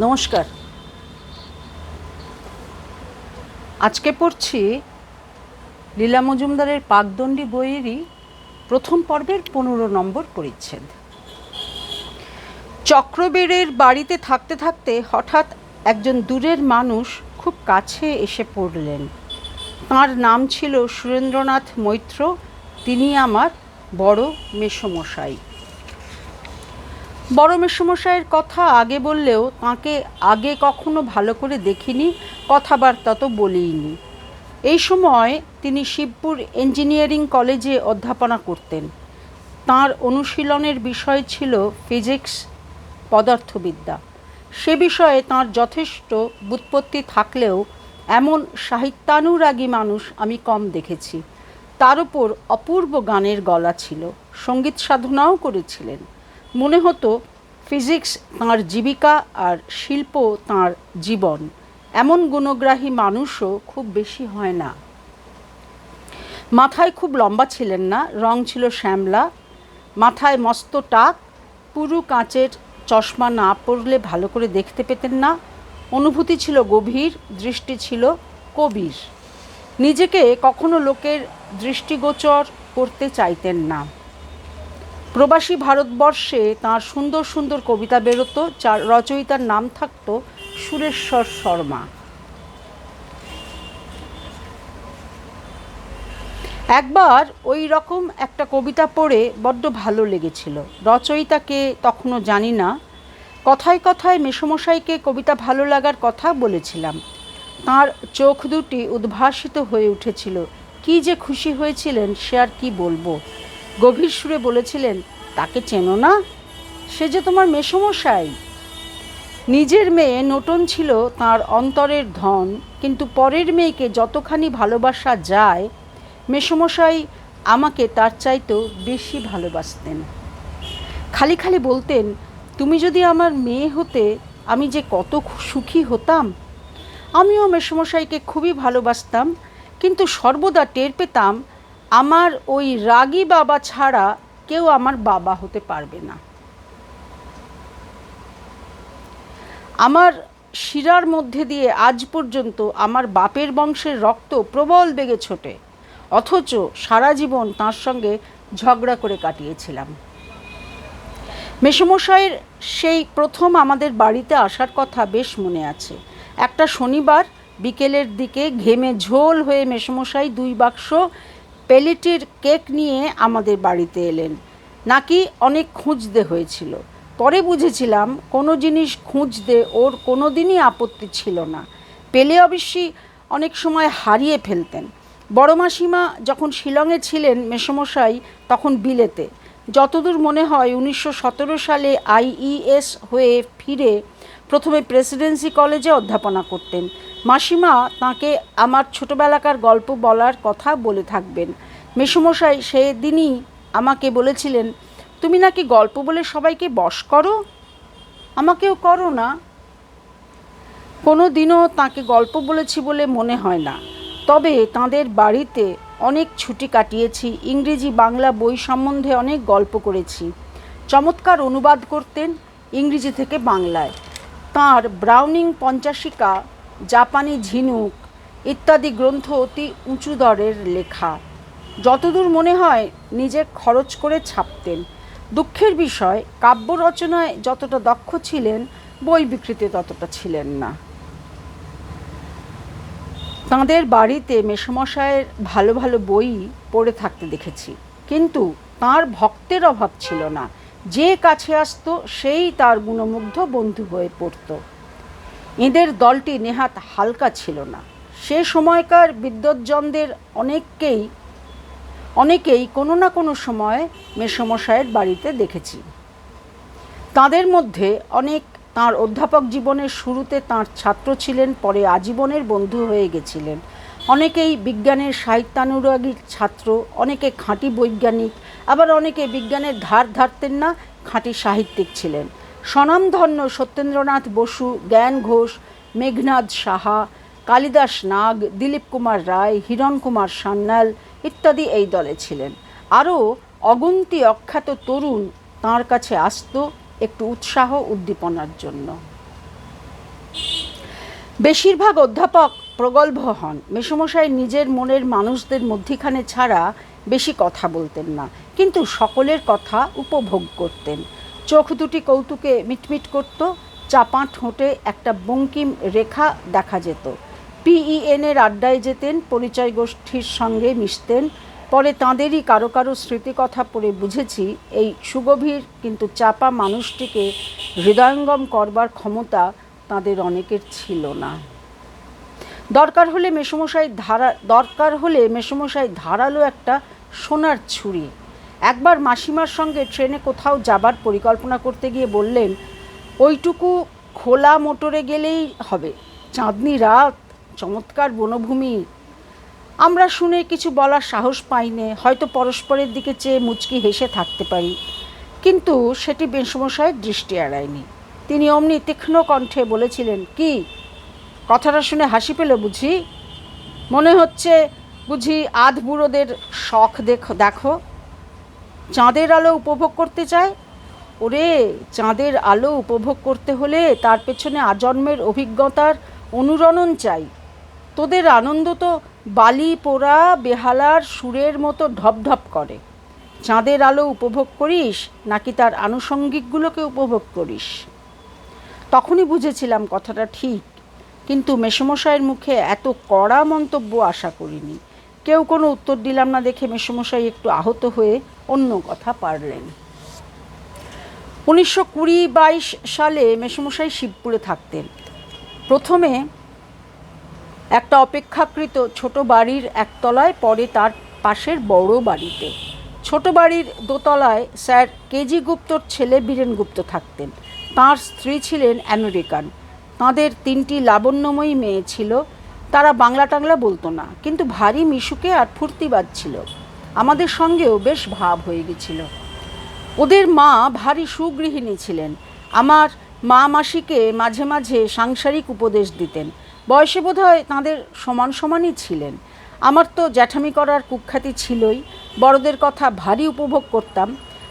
নমস্কার। আজকে পড়ছি লীলা মজুমদারের পাকদণ্ডী বইয়েরই প্রথম পর্বের পনেরো নম্বর পরিচ্ছেদ। চক্রবেড়ের বাড়িতে থাকতে থাকতে হঠাৎ একজন দূরের মানুষ খুব কাছে এসে পড়লেন। তাঁর নাম ছিল সুরেন্দ্রনাথ মৈত্র, তিনি আমার বড় মেসমশাই। বড় মেসমশাইয়ের কথা আগে বললেও তাকে আগে কখনো ভালো করে দেখিনি, কথাবার্তা তো বলিনি এই সময় তিনি শিবপুর ইঞ্জিনিয়ারিং কলেজে অধ্যাপনা করতেন। তার অনুশীলনের বিষয় ছিল ফিজিক্স, পদার্থবিদ্যা। সে বিষয়ে তার যথেষ্ট বুৎপত্তি থাকলেও এমন সাহিত্যানুরাগী মানুষ আমি কম দেখেছি। তার উপর অপূর্ব গানের গলা ছিল। সংগীত সাধনাও করেছিলেন। মনে হতো ফিজিক্স তাঁর জীবিকা আর শিল্প তাঁর জীবন। এমন গুণগ্রাহী মানুষও খুব বেশি হয় না। মাথায় খুব লম্বা ছিলেন না, রং ছিল শ্যামলা, মাথায় মস্ত টাক, পুরু কাঁচের চশমা না পরলে ভালো করে দেখতে পেতেন না, অনুভূতি ছিল গভীর, দৃষ্টি ছিল কবির। নিজেকে কখনো লোকের দৃষ্টিগোচর করতে চাইতেন না। প্রবাসী ভারতবর্ষে তার সুন্দর সুন্দর কবিতা বেরোতো, যার রচয়িতার নাম থাকতো সুরেশ্বর শর্মা। একবার ওই রকম একটা কবিতা পড়ে বড্ড ভালো লেগেছিল। রচয়িতাকে তখনও জানি না। কথায় কথায় মেসমশাইকে কবিতা ভালো লাগার কথা বলেছিলাম। তার চোখ দুটি উদ্ভাসিত হয়ে উঠেছিল। কি যে খুশি হয়েছিলেন, সে আর কি বলব? গভীর সুরে বলেছিলেন, তাকে চেনো না? সে যে তোমার মেসমশাই। নিজের মেয়ে নটন ছিল তার অন্তরের ধন, কিন্তু পরের মেয়েকে যতখানি ভালোবাসা যায়, মেসমশাই আমাকে তার চাইতেও বেশি ভালোবাসতেন। খালি খালি বলতেন, তুমি যদি আমার মেয়ে হতে, আমি যে কত সুখী হতাম। আমিও মেসমশাইকে খুবই ভালোবাসতাম, কিন্তু সর্বদা টের পেতাম আমার ওই রাগী বাবা ছাড়া কেউ আমার বাবা হতে পারবে না। আমার শিরার মধ্যে দিয়ে আজ পর্যন্ত আমার বাপের বংশের রক্ত প্রবল বেগে ছোটে, অথচ সারা জীবন তার সঙ্গে ঝগড়া করে কাটিয়েছিলাম। মেসমশাইয়ের সেই প্রথম আমাদের বাড়িতে আসার কথা বেশ মনে আছে। একটা শনিবার বিকেলের দিকে ঘেমে ঝোল হয়ে মেসমশাই দুই বাক্স পেলিটির কেক নিয়ে আমাদের বাড়িতে এলেন। নাকি অনেক খুঁজতে হয়েছিল। পরে বুঝেছিলাম কোনো জিনিস খুঁজতে ওর কোনো দিনই আপত্তি ছিল না। পেলে অবশ্যই অনেক সময় হারিয়ে ফেলতেন। বড় মাসিমা যখন শিলংয়ে ছিলেন মেসমশাই তখন বিলেতে। যতদূর মনে হয় উনিশশো সতেরো সালে আইইএস হয়ে ফিরে প্রথমে প্রেসিডেন্সি কলেজে অধ্যাপনা করতেন। মাসিমা তাকে আমার ছোটোবেলাকার গল্প বলার কথা বলে থাকবেন। মেসমশাই সেদিনই আমাকে বলেছিলেন, তুমি নাকি গল্প বলে সবাইকে বশ করো? আমাকেও করো না। কোনো দিনও তাকে গল্প বলেছি বলে মনে হয় না। তবে তাঁদের বাড়িতে অনেক ছুটি কাটিয়েছি, ইংরেজি, বাংলা বই সম্বন্ধে অনেক গল্প করেছি। চমৎকার অনুবাদ করতেন ইংরেজি থেকে বাংলায়। তাঁর ব্রাউনিং পঞ্চাশিকা, জাপানি ঝিনুক ইত্যাদি গ্রন্থ অতি উঁচু দরের লেখা। যতদূর মনে হয়, নিজে খরচ করে ছাপতেন। দুঃখের বিষয়, কাব্য রচনায় যতটা দক্ষ ছিলেন, বই বিক্রিতে ততটা ছিলেন না। তাঁদের বাড়িতে মেসমশায়ের ভালো ভালো বই পড়ে থাকতে দেখেছি। কিন্তু তার ভক্তের অভাব ছিল না। যে কাছে আসতো, সেই তার গুণমুগ্ধ বন্ধু হয়ে পড়ত। এদের দলটি নেহাত হালকা ছিল না। সে সময়কার বিদ্যুৎজনদের অনেককেই, অনেকেই কোনো না কোনো সময় মেসমশায়ের বাড়িতে দেখেছি। তাদের মধ্যে অনেক তার অধ্যাপক জীবনের শুরুতে তার ছাত্র ছিলেন, পরে আজীবনের বন্ধু হয়ে গেছিলেন। অনেকেই বিজ্ঞানের সাহিত্যানুরাগী ছাত্র, অনেকে খাঁটি বৈজ্ঞানিক, আবার অনেকে বিজ্ঞানের ধার ধারতেন না, খাঁটি সাহিত্যিক ছিলেন। স্বনামধন্য সত্যেন্দ্রনাথ বসু, জ্ঞান ঘোষ মেঘনাথ সাহা, কালিদাস নাগ, দিলীপ কুমার রায়, হিরণ কুমার সান্যাল ইত্যাদি এই দলে ছিলেন। আরও অগুন্তি অখ্যাত তরুণ তাঁর কাছে আসত একটু উৎসাহ উদ্দীপনার জন্য। বেশিরভাগ অধ্যাপক প্রগল্ভ হন। মেসমশাই নিজের মনের মানুষদের মধ্যিখানে ছাড়া বেশি কথা বলতেন না, কিন্তু সকলের কথা উপভোগ করতেন। চোখ দুটি কৌতুকে মিটমিট করত চাপা ঠোঁটে একটা বঙ্কিম রেখা দেখা যেত। পিইএনের আড্ডায় যেতেন, পরিচয় গোষ্ঠীর সঙ্গে মিশতেন। পরে তাঁদেরই কারও কারও স্মৃতিকথা পড়ে বুঝেছি, এই সুগভীর কিন্তু চাপা মানুষটিকে হৃদয়ঙ্গম করবার ক্ষমতা তাদের অনেকের ছিল না। দরকার হলে মেসমশাই ধারা, দরকার হলে মেসমশাই ধারালো একটা সোনার ছুরি। একবার মাসিমার সঙ্গে ট্রেনে কোথাও যাবার পরিকল্পনা করতে গিয়ে বললেন, ওইটুকু খোলা মোটরে গেলেই হবে। চাঁদনি রাত, চমৎকার বনভূমি। আমরা শুনে কিছু বলার সাহস পাইনে হয়তো পরস্পরের দিকে চেয়ে মুচকি হেসে থাকতে পারি। কিন্তু সেটি বেশমশায়ের দৃষ্টি এড়ায়নি। তিনি অমনি তীক্ষ্ণ কণ্ঠে বলেছিলেন, কি কথাটা শুনে হাসি পেল বুঝি। মনে হচ্ছে বুঝি আধ বুড়োদের শখ দেখো দেখো। চাঁদের আলো উপভোগ করতে চায়? ওরে, চাঁদের আলো উপভোগ করতে হলে তার পেছনে আজন্মের অভিজ্ঞতার অনুরণন চাই। তোদের আনন্দ তো বালি, পোড়া, বেহালার সুরের মতো ঢপঢপ করে। চাঁদের আলো উপভোগ করিস, নাকি তার আনুষঙ্গিকগুলোকে উপভোগ করিস? তখনই বুঝেছিলাম কথাটা ঠিক। কিন্তু মেসমশাইয়ের মুখে এত কড়া মন্তব্য আশা করিনি। কেউ কোনো উত্তর দিলাম না দেখে মেসমশাই একটু আহত হয়ে অন্য কথা পারলেন। উনিশশো কুড়ি বাইশ সালে মেসমশাই শিবপুরে থাকতেন। প্রথমে একটা অপেক্ষাকৃত ছোট বাড়ির একতলায়, পরে তার পাশের বড় বাড়িতে। ছোট বাড়ির দোতলায় স্যার কেজি গুপ্তর ছেলে বীরেন গুপ্ত থাকতেন। তাঁর স্ত্রী ছিলেন আমেরিকান। তাঁদের তিনটি লাবণ্যময়ী মেয়ে ছিল। তারা বাংলা টাংলা বলতো না, কিন্তু ভারী মিশুকে আর ফুর্তিবাদ ছিল। আমাদের সঙ্গেও বেশ ভাব হয়ে গেছিল। ওদের মা ভারী সুগৃহিণী ছিলেন। আমার মা মাসিকে মাঝে মাঝে সাংসারিক উপদেশ দিতেন। বয়সে বোধহয় তাঁদের সমান সমানই ছিলেন। আমার তো জ্যাঠামি করার কুখ্যাতি ছিলই, বড়দের কথা ভারী উপভোগ করতাম।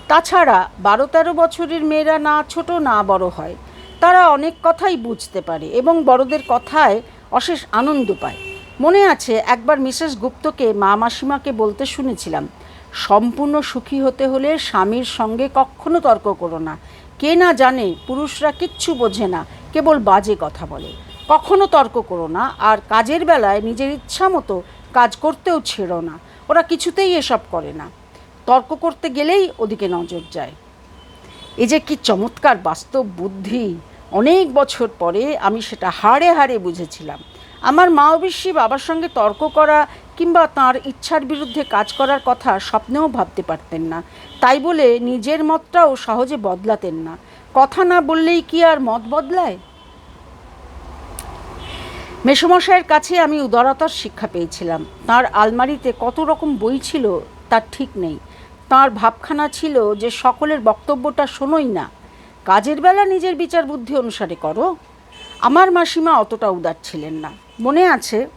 তাছাড়া বারো তেরো বছরের মেয়েরা না ছোট না বড় হয়। তারা অনেক কথাই বুঝতে পারে এবং বড়দের কথায় অশেষ আনন্দ পায়। মনে আছে, একবার মিসেস গুপ্তকে মা মাসিমাকে বলতে শুনেছিলাম, সম্পূর্ণ সুখী হতে হলে স্বামীর সঙ্গে কখনো তর্ক করো না। কে না জানে, পুরুষরা কিচ্ছু বোঝে না, কেবল বাজে কথা বলে। কখনো তর্ক করো না, আর কাজের বেলায় নিজের ইচ্ছা মতো কাজ করতেও ছেড়ো না। ওরা কিছুতেই এসব করে না। তর্ক করতে গেলেই ওদিকে নজর যায়। এ যে কি চমৎকার বাস্তব বুদ্ধি! অনেক বছর পরে আমি সেটা হাড়ে হাড়ে বুঝেছিলাম। আমার মা অবশ্যই বাবার সঙ্গে তর্ক করা কিংবা তার ইচ্ছার বিরুদ্ধে কাজ করার কথা স্বপ্নেও ভাবতে পারতেন না। তাই বলে নিজের মতটাও সহজে বদলাতেন না। কথা না বললেই কি আর মত বদলায়? মেসমশাইয়ের কাছে আমি উদারতার শিক্ষা পেয়েছিলাম। তার আলমারিতে কত রকম বই ছিল তার ঠিক নেই। তার ভাবখানা ছিল যে সকলের বক্তব্যটা শোনোই না। কাজের বেলা নিজের বিচার বুদ্ধি অনুসারে করো। আমার মাসিমা অতটা উদার ছিলেন না। মনে আছে,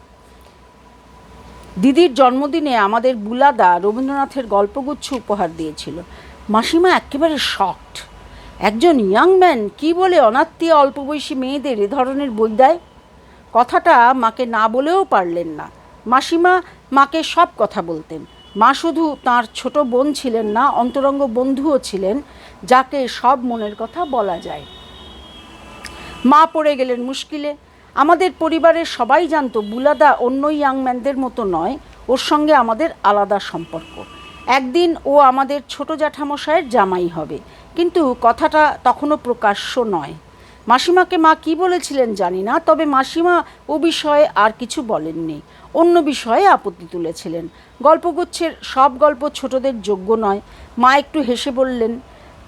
দিদির জন্মদিনে আমাদের বুলাদা রবীন্দ্রনাথের গল্পগুচ্ছ উপহার দিয়েছিল। মাসিমা একেবারে শক্ট। একজন ইয়াং ম্যান কী বলে অনাত্মীয় অল্প বয়সী মেয়েদের এ ধরনের বই দেয়? কথাটা মাকে না বলেও পারলেন না। মাসিমা মাকে সব কথা বলতেন। মা শুধু তার ছোট বোন ছিলেন না, অন্তরঙ্গ বন্ধুও ছিলেন, যাকে সব মনের কথা বলা যায়। মা পড়ে গেলেন মুশকিলে। আমাদের পরিবারের সবাই জানতো, বুলাদা অন্য ইয়াংম্যানদের মতো নয়, ওর সঙ্গে আমাদের আলাদা সম্পর্ক। একদিন ও আমাদের ছোট জ্যাঠামশায়ের জামাই হবে, কিন্তু কথাটা তখনও প্রকাশ্য নয়। মাসিমাকে মা কি বলেছিলেন জানি না, তবে মাসিমা ও বিষয়ে আর কিছু বলেননি। অন্য বিষয়ে আপত্তি তুলেছিলেন। গল্পগুচ্ছের সব গল্প ছোটদের যোগ্য নয়। মা একটু হেসে বললেন,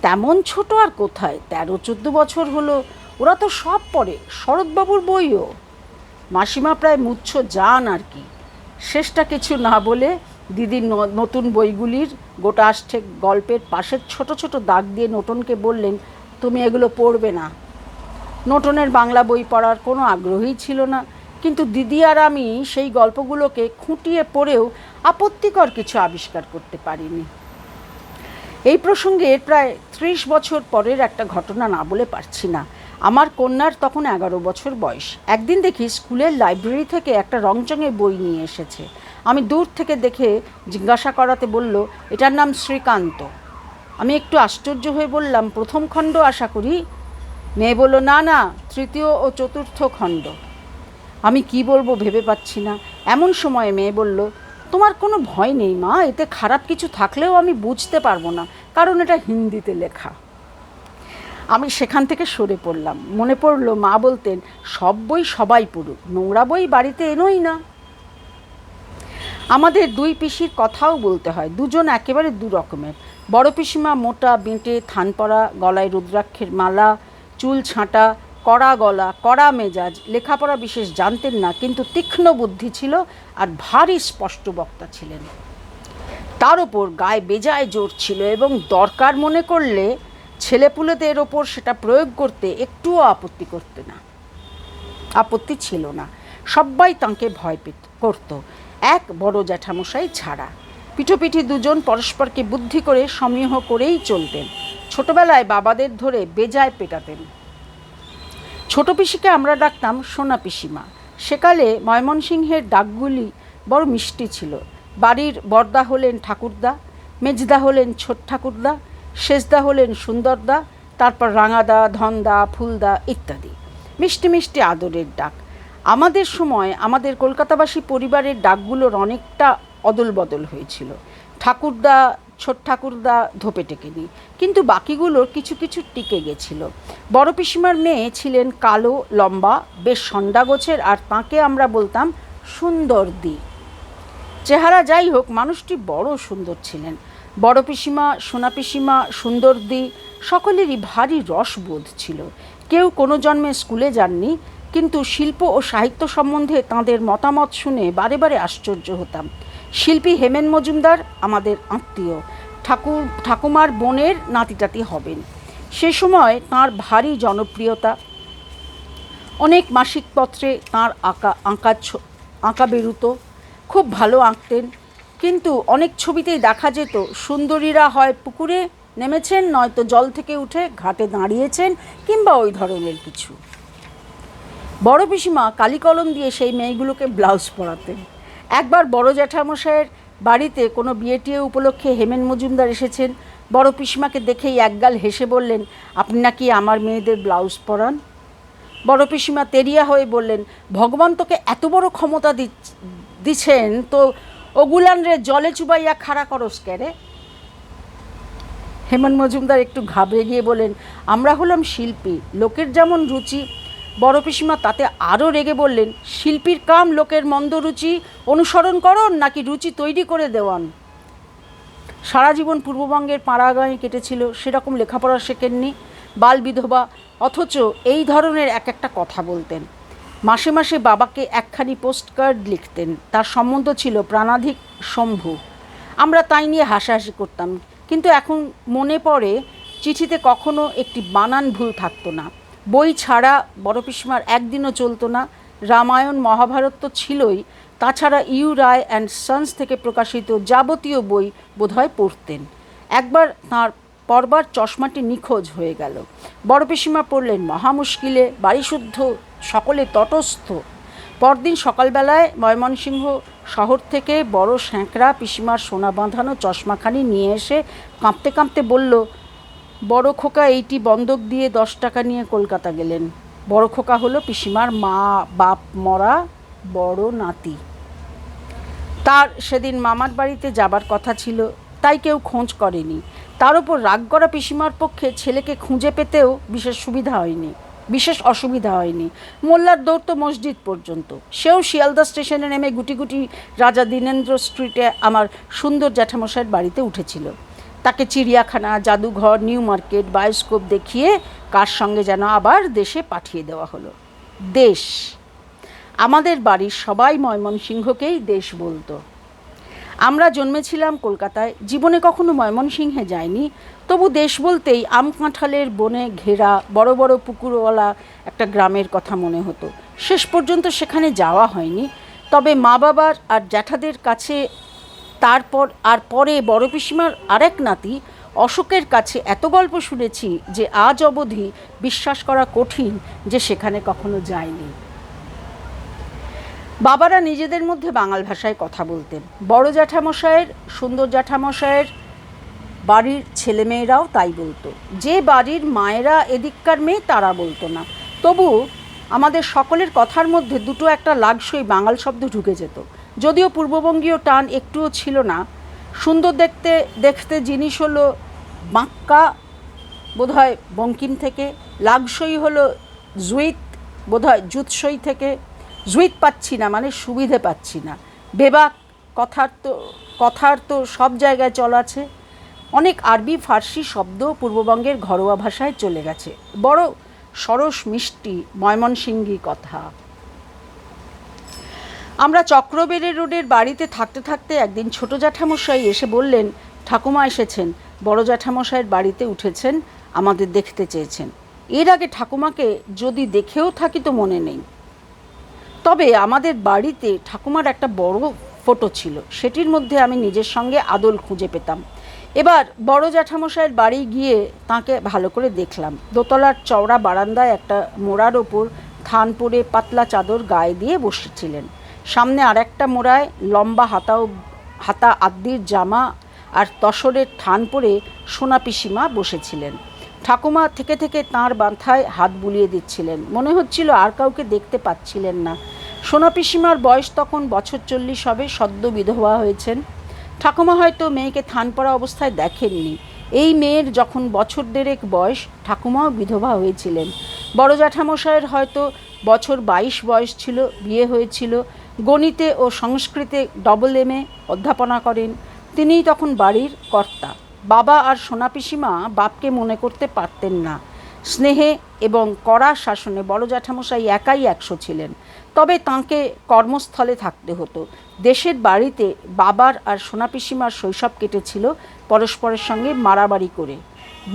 তেমন ছোট আর কোথায়? তেরো চোদ্দ বছর হলো, ওরা তো সব পড়ে, শরৎবাবুর বইও। মাসিমা প্রায় মুচ্ছ যান আর কি। শেষটা কিছু না বলে দিদির নতুন বইগুলির গোটা আষ্টেক গল্পের পাশের ছোট ছোট দাগ দিয়ে নোটনকে বললেন, তুমি এগুলো পড়বে না। নোটনের বাংলা বই পড়ার কোনো আগ্রহই ছিল না। কিন্তু দিদি আর আমি সেই গল্পগুলোকে খুঁটিয়ে পড়েও আপত্তিকর কিছু আবিষ্কার করতে পারিনি। এই প্রসঙ্গে প্রায় ত্রিশ বছর পরের একটা ঘটনা না বলে পারছি না। আমার কন্যার তখন এগারো বছর বয়স। একদিন দেখি স্কুলের লাইব্রেরি থেকে একটা রংচঙে বই নিয়ে এসেছে। আমি দূর থেকে দেখে জিজ্ঞাসা করাতে বলল, এটার নাম শ্রীকান্ত। আমি একটু আশ্চর্য হয়ে বললাম, প্রথম খণ্ড আশা করি? মেয়ে বলল, না না, তৃতীয় ও চতুর্থ খণ্ড। আমি কি বলব ভেবে পাচ্ছি না। এমন সময় মেয়ে বলল, তোমার কোনো ভয় নেই মা, এতে খারাপ কিছু থাকলেও আমি বুঝতে পারব না, কারণ এটা হিন্দিতে লেখা। আমি সেখান থেকে সরে পড়লাম। মনে পড়ল মা বলতেন, সব বই সবাই পড়ুক, নোংরা বই বাড়িতে এনোই না। আমাদের দুই পিসির কথাও বলতে হয়, দুজন একেবারে দু রকমের। বড় পিসিমা মোটা, বেঁটে থান পরা গলায় রুদ্রাক্ষের মালা, চুল ছাঁটা কড়া গলা, কড়া মেজাজ, লেখাপড়া বিশেষ জানতেন না, কিন্তু তীক্ষ্ণ বুদ্ধি ছিল আর ভারী স্পষ্ট বক্তা ছিলেন। তার ওপর গায়ে বেজায় জোর ছিল এবং দরকার মনে করলে ছেলেপুলেদের ওপর সেটা প্রয়োগ করতে একটুও আপত্তি করতে না। আপত্তি ছিল না। সবাই তাঁকে ভয় পেত, করত। এক বড় জ্যাঠামশাই ছাড়া। পিঠোপিঠি দুজন পরস্পরকে বুদ্ধি করে, সমীহ করেই চলতেন। ছোটবেলায় বাবাদের ধরে বেজায় পেটাতেন। ছোট পিসিকে আমরা ডাকতাম সোনা পিসিমা। সেকালে ময়মনসিংহের ডাকগুলি বড় মিষ্টি ছিল। বাড়ির বর্দা হলেন ঠাকুরদা, মেজদা হলেন ছোট ঠাকুরদা শেষদা হলেন সুন্দরদা, তারপর রাঙাদা, ধনদা, ফুলদা ইত্যাদি। মিষ্টি মিষ্টি আদরের ডাক। আমাদের সময় আমাদের কলকাতাবাসী পরিবারের ডাকগুলোর অনেকটা অদল বদল হয়েছিল। ঠাকুরদা ছোট ঠাকুরদা ধোপে টেকে টেকেনি কিন্তু বাকিগুলোর কিছু কিছু টিকে গেছিল। বড় পিসিমার মেয়ে ছিলেন কালো, লম্বা, বেশ সন্ডা গোছের আর তাঁকে আমরা বলতাম সুন্দর দি চেহারা যাই হোক, মানুষটি বড় সুন্দর ছিলেন। বড় পিসিমা, সোনা পিসিমা সুন্দরদি সকলেরই ভারী রসবোধ ছিল। কেউ কোনো জন্মে স্কুলে যাননি, কিন্তু শিল্প ও সাহিত্য সম্বন্ধে তাঁদের মতামত শুনে বারে বারে আশ্চর্য হতাম। শিল্পী হেমেন মজুমদার আমাদের আত্মীয়। ঠাকুর ঠাকুমার বোনের নাতিটাতি হবেন। সে সময় তাঁর ভারী জনপ্রিয়তা, অনেক মাসিক পত্রে তাঁর আঁকা আঁকা আঁকা বেরুতো, খুব ভালো আঁকতেন। কিন্তু অনেক ছবিতেই দেখা যেত, সুন্দরীরা হয় পুকুরে নেমেছেন, নয়তো জল থেকে উঠে ঘাটে দাঁড়িয়েছেন, কিংবা ওই ধরনের কিছু। বড় পিসিমা কালি কলম দিয়ে সেই মেয়েগুলোকে ব্লাউজ পরাতেন। একবার বড় জ্যাঠামশাইয়ের বাড়িতে কোনো বিয়ে টিয়ে উপলক্ষে হেমেন মজুমদার এসেছেন। বড় পিসিমাকে দেখেই একগাল হেসে বললেন, আপনি নাকি আমার মেয়েদের ব্লাউজ পরান? বড় পিসিমা তেরিয়া হয়ে বললেন, ভগবান তোকে এত বড় ক্ষমতা দিচ- দিছেন, তো ওগুলান রে জলে চুবাইয়া খাড়া করস কেরে হেমন মজুমদার একটু ঘাবড়ে গিয়ে বলেন আমরা হলাম শিল্পী, লোকের যেমন রুচি বড় পিসিমা তাতে আরও রেগে বললেন, শিল্পীর কাম লোকের মন্দ রুচি অনুসরণ করন নাকি রুচি তৈরি করে দেওয়ান? সারা জীবন পূর্ববঙ্গের পাড়াগাঁয়ে কেটেছিল সেরকম লেখাপড়া শেখেননি বাল বিধবা, অথচ এই ধরনের এক একটা কথা বলতেন। মাসে মাসে বাবাকে একখানি পোস্টকার্ড লিখতেন, তার সম্বন্ধ ছিল প্রাণাধিক শম্ভু। আমরা তাই নিয়ে হাসাহাসি করতাম, কিন্তু এখন মনে পড়ে চিঠিতে কখনো একটি বানান ভুল থাকতো না। বই ছাড়া বড় পিসমার একদিনও চলতো না। রামায়ণ, মহাভারত তো ছিলই। তাছাড়া ইউ রায় অ্যান্ড সন্স থেকে প্রকাশিত যাবতীয় বই বোধহয় পড়তেন। একবার তাঁর পরবার চশমাটি নিখোঁজ হয়ে গেল। বড় পিসিমা পড়লেন মহা মুশকিলে বাড়িশুদ্ধ, সকলে তটস্থ। পরদিন সকালবেলায় ময়মনসিংহ শহর থেকে বড় স্যাঁকড়া পিসিমার সোনা বাঁধানো চশমাখানি নিয়ে এসে কাঁপতে কাঁপতে বলল বড় খোকা এইটি বন্ধক দিয়ে দশ টাকা নিয়ে কলকাতা গেলেন। বড় খোকা হলো পিসিমার মা, বাপ মরা বড় নাতি। তার সেদিন মামার বাড়িতে যাবার কথা ছিল, তাই কেউ খোঁজ করেনি। তার উপর রাগ করা পিসিমার পক্ষে ছেলেকে খুঁজে পেতেও বিশেষ সুবিধা হয়নি, বিশেষ অসুবিধা হয়নি। মোল্লার দৌড় তো মসজিদ পর্যন্ত। সেও শিয়ালদা স্টেশনে নেমে গুটি গুটি রাজা দীনেন্দ্র স্ট্রিটে আমার সুন্দর জ্যাঠামশাইয়ের বাড়িতে উঠেছিল। তাকে চিড়িয়াখানা, জাদুঘর, নিউ মার্কেট, বায়োস্কোপ দেখিয়ে কার সঙ্গে যেন আবার দেশে পাঠিয়ে দেওয়া হলো। দেশ। আমাদের বাড়ির সবাই ময়মনসিংহকেই দেশ বলতো। আমরা জন্মেছিলাম কলকাতায়, জীবনে কখনো ময়মনসিংহে যাইনি। তবু দেশ বলতেই আম কাঁঠালের বনে ঘেরা বড় বড় পুকুরওয়ালা একটা গ্রামের কথা মনে হতো। শেষ পর্যন্ত সেখানে যাওয়া হয়নি। তবে মা বাবার আর জ্যাঠাদের কাছে তারপর আর পরে বড় পিসিমার আরেক নাতি অশোকের কাছে এত গল্প শুনেছি যে আজ অবধি বিশ্বাস করা কঠিন যে সেখানে কখনো যায়নি। বাবারা নিজেদের মধ্যে বাঙাল ভাষায় কথা বলতেন। বড় জ্যাঠামশায়ের, সুন্দর জ্যাঠামশায়ের বাড়ির ছেলেমেয়েরাও তাই বলতো। যে বাড়ির মায়েরা এদিককার মেয়ে তারা বলতো না। তবু আমাদের সকলের কথার মধ্যে দুটো একটা লাগসই বাঙাল শব্দ ঢুকে যেত। যদিও পূর্ববঙ্গীয় টান একটুও ছিল না। সুন্দর দেখতে দেখতে জিনিস হলো বাঁক্কা বোধহয় বঙ্কিম থেকে লাগসই হলো জুইত বোধহয় জুৎসই থেকে। জুইত পাচ্ছি না মানে সুবিধে পাচ্ছি না। বেবাক কথার তো কথার তো সব জায়গায় চল আছে। অনেক আরবি, ফার্সি শব্দ পূর্ববঙ্গের ঘরোয়া ভাষায় চলে গেছে। বড় সরস মিষ্টি ময়মনসিংহী কথা। আমরা চক্রবেড়ে রোডের বাড়িতে থাকতে থাকতে একদিন ছোট জ্যাঠামশাই এসে বললেন, ঠাকুমা এসেছেন। বড় জ্যাঠামশাইয়ের বাড়িতে উঠেছেন, আমাদের দেখতে চেয়েছেন। এর আগে ঠাকুমাকে যদি দেখেও থাকি তো মনে নেই। তবে আমাদের বাড়িতে ঠাকুমার একটা বড় ফটো ছিল, সেটির মধ্যে আমি নিজের সঙ্গে আদল খুঁজে পেতাম। এবার বড় জ্যাঠামশাইয়ের বাড়ি গিয়ে তাকে ভালো করে দেখলাম। দোতলার চওড়া বারান্দায় একটা মোড়ার ওপর থান পরে পাতলা চাদর গায়ে দিয়ে বসেছিলেন। সামনে আর একটা মোড়ায় লম্বা হাতাও হাতা আদ্দির জামা আর তসরের থান পরে সোনা পিসিমা বসেছিলেন। ঠাকুমা থেকে থেকে তাঁর বাঁথায় হাত বুলিয়ে দিচ্ছিলেন। মনে হচ্ছিল আর কাউকে দেখতে পাচ্ছিলেন না। সোনা পিসিমার বয়স তখন বছর চল্লিশ হবে, সদ্য বিধবা হয়েছেন। ঠাকুমা হয়তো মেয়েকে থান পড়া অবস্থায় দেখেননি। এই মেয়ের যখন বছর দেড়েক বয়স, ঠাকুমাও বিধবা হয়েছিলেন। বড় জ্যাঠামশাইয়ের হয়তো বছর বাইশ বয়স ছিল, বিয়ে হয়েছিল। গণিতে ও সংস্কৃতে ডবল এমে অধ্যাপনা করেন। তিনিই তখন বাড়ির কর্তা। বাবা আর সোনা পিসিমা বাপকে মনে করতে পারতেন না। স্নেহে এবং কড়া শাসনে বড় জ্যাঠামশাই একাই একশো ছিলেন। তবে তাঁকে কর্মস্থলে থাকতে হতো। দেশের বাড়িতে বাবার আর সোনা পিসিমার শৈশব কেটেছিল পরস্পরের সঙ্গে মারামারি করে।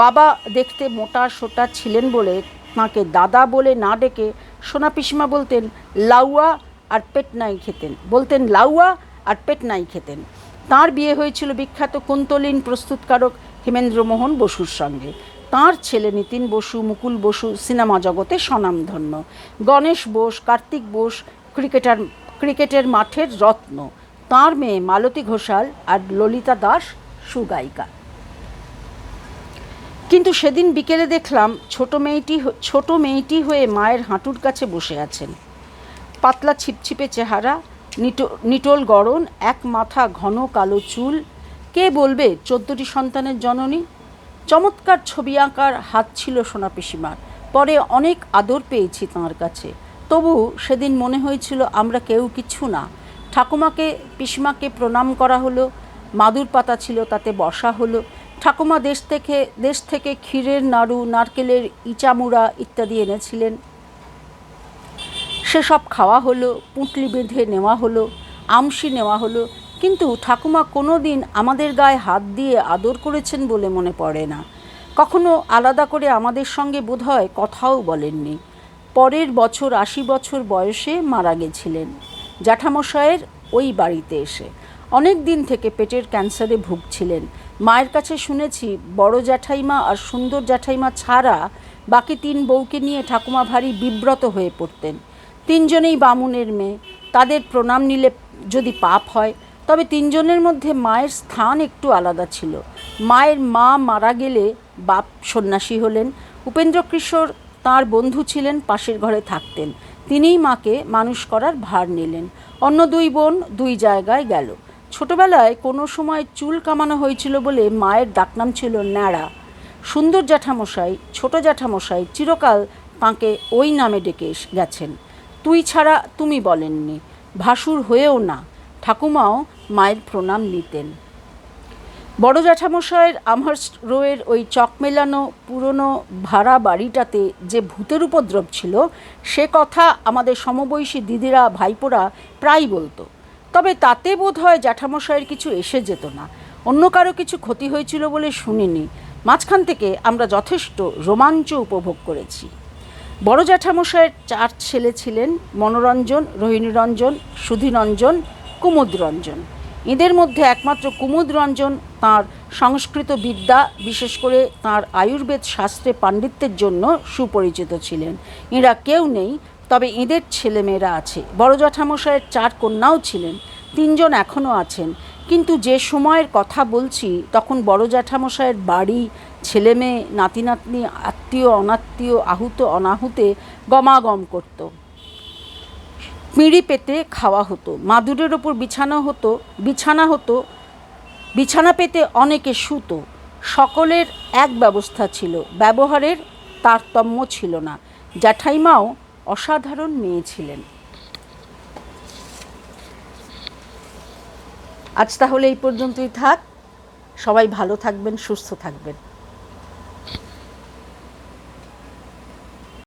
বাবা দেখতে মোটা সোটা ছিলেন বলে তাঁকে দাদা বলে না ডেকে সোনা পিসিমা বলতেন, লাউয়া আর পেট নাই খেতেন। বলতেন লাউয়া আর পেট নাই খেতেন। তাঁর বিয়ে হয়েছিল বিখ্যাত কুন্তলীন প্রস্তুতকারক হেমেন্দ্রমোহন বসুর সঙ্গে। তাঁর ছেলে নিতিন বসু, মুকুল বসু সিনেমা জগতে স্বনামধন্য। গণেশ বোস, কার্তিক বোস, ক্রিকেটার, ক্রিকেটের মাঠের রত্ন। তাঁর মেয়ে মালতী ঘোষাল আর ললিতা দাস সুগায়িকা। কিন্তু সেদিন বিকেলে দেখলাম ছোট মেয়েটি ছোট মেয়েটি হয়ে মায়ের হাঁটুর কাছে বসে আছেন। পাতলা ছিপছিপে চেহারা, নিটো- নিটোল গড়ন, এক মাথা ঘন কালো চুল। কে বলবে চোদ্দটি সন্তানের জননী? চমৎকার ছবি আঁকার হাত ছিল সোনা পিসিমার। পরে অনেক আদর পেয়েছি তাঁর কাছে। তবু সেদিন মনে হয়েছিল আমরা কেউ কিছু না। ঠাকুমাকে, পিসিমাকে প্রণাম করা হলো, মাদুর পাতা ছিল তাতে বসা হলো। ঠাকুমা দেশ থেকে দেশ থেকে ক্ষীরের নাড়ু, নারকেলের ইচামুড়া ইত্যাদি এনেছিলেন। সেসব খাওয়া হলো, পুঁটলি বেঁধে নেওয়া হলো আমসি নেওয়া হলো। কিন্তু ঠাকুমা কোনো দিন আমাদের গায়ে হাত দিয়ে আদর করেছেন বলে মনে পড়ে না। কখনো আলাদা করে আমাদের সঙ্গে বোধহয় কথাও বলেননি। পরের বছর আশি বছর বয়সে মারা গেছিলেন। জ্যাঠামশায়ের ওই বাড়িতে এসে। অনেক দিন থেকে পেটের ক্যান্সারে ভুগছিলেন। মায়ের কাছে শুনেছি, বড় জ্যাঠাইমা আর সুন্দর জ্যাঠাইমা ছাড়া বাকি তিন বউকে নিয়ে ঠাকুমা ভারী বিব্রত হয়ে পড়তেন। তিনজনেই বামুনের মেয়ে। তাদের প্রণাম নিলে যদি পাপ হয়, তবে তিনজনের মধ্যে মায়ের স্থান একটু আলাদা ছিল। মায়ের মা মারা গেলে বাপ সন্ন্যাসী হলেন। উপেন্দ্র কিশোর তাঁর বন্ধু ছিলেন, পাশের ঘরে থাকতেন। তিনিই মাকে মানুষ করার ভার নিলেন। অন্য দুই বোন দুই জায়গায় গেল। ছোটবেলায় কোনো সময় চুল কামানো হয়েছিল বলে মায়ের ডাকনাম ছিল ন্যাড়া। সুন্দর জ্যাঠামশাই, ছোট জ্যাঠামশাই চিরকাল তাঁকে ওই নামে ডেকে গেছেন। তুই ছাড়া তুমি বলেননি, ভাসুর হয়েও না। ঠাকুমাও মায়ের প্রণাম নিতেন। বড় জ্যাঠামশায়ের আমহার্স্ট রোয়ের ওই চক মেলানো পুরনো ভাড়া বাড়িটাতে যে ভূতের উপদ্রব ছিল, সে কথা আমাদের সমবয়সী দিদিরা, ভাইপোরা প্রায় বলতো। তবে তাতে বোধ হয় জ্যাঠামশায়ের কিছু এসে যেত না। অন্য কারও কিছু ক্ষতি হয়েছিল বলে শুনিনি। মাঝখান থেকে আমরা যথেষ্ট রোমাঞ্চ উপভোগ করেছি। বড় জ্যাঠামশায়ের চার ছেলে ছিলেন মনোরঞ্জন, রোহিণীরঞ্জন, সুধীরঞ্জন, কুমুদরঞ্জন। এদের মধ্যে একমাত্র কুমুদ রঞ্জন তার সংস্কৃত বিদ্যা, বিশেষ করে তার আয়ুর্বেদ শাস্ত্রে পাণ্ডিত্যের জন্য সুপরিচিত ছিলেন। এঁরা কেউ নেই, তবে এঁদের ছেলেমেয়েরা আছে। বড় জ্যাঠামশাইয়ের চার কন্যাও ছিলেন, তিনজন এখনও আছেন। কিন্তু যে সময়ের কথা বলছি, তখন বড় জ্যাঠামশাইয়ের বাড়ি ছেলে মেয়ে, নাতি নাতনি, আত্মীয়, অনাত্মীয়, আহুত, অনাহুতে গমাগম করতো। পিঁড়ি পেতে খাওয়া হতো। মাদুরের ওপর বিছানা হতো বিছানা হতো, বিছানা পেতে অনেকে শুতো। সকলের এক ব্যবস্থা ছিল। ব্যবহারের তারতম্য ছিল না। জ্যাঠাইমাও অসাধারণ মেয়ে ছিলেন। আজ তাহলে এই পর্যন্তই থাক। সবাই ভালো থাকবেন, সুস্থ থাকবেন।